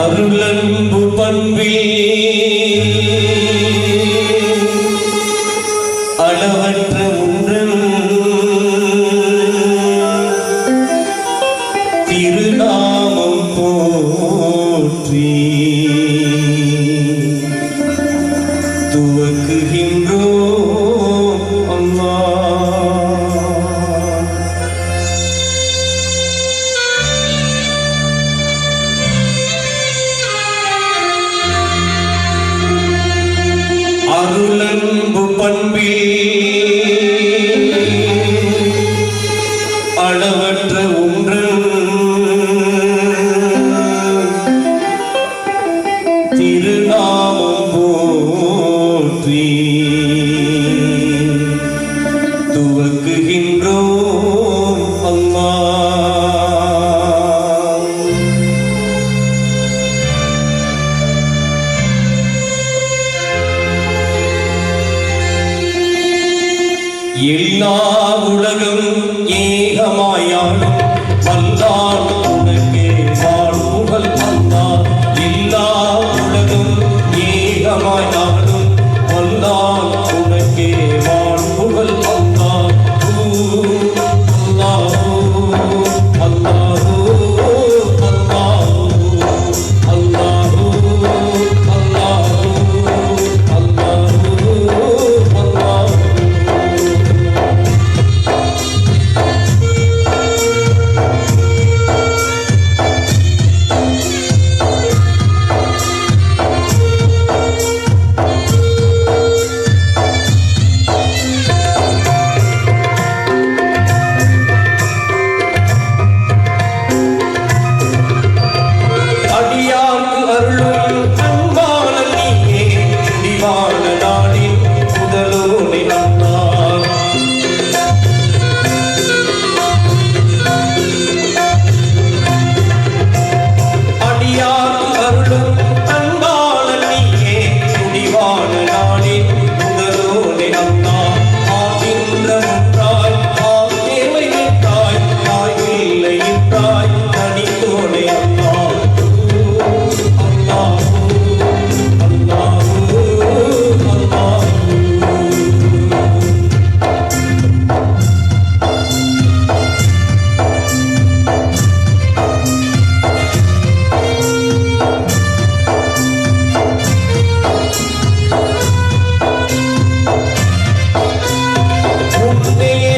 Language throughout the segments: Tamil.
அருளன்பு பண்பில் எல்லா உலகம் ஏகமாயாடும் வந்தான்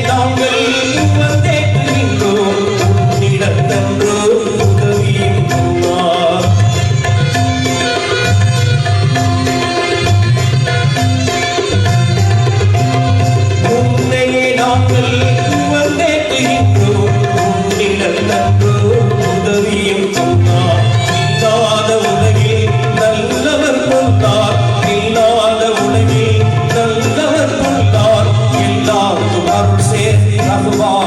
Don't Allah.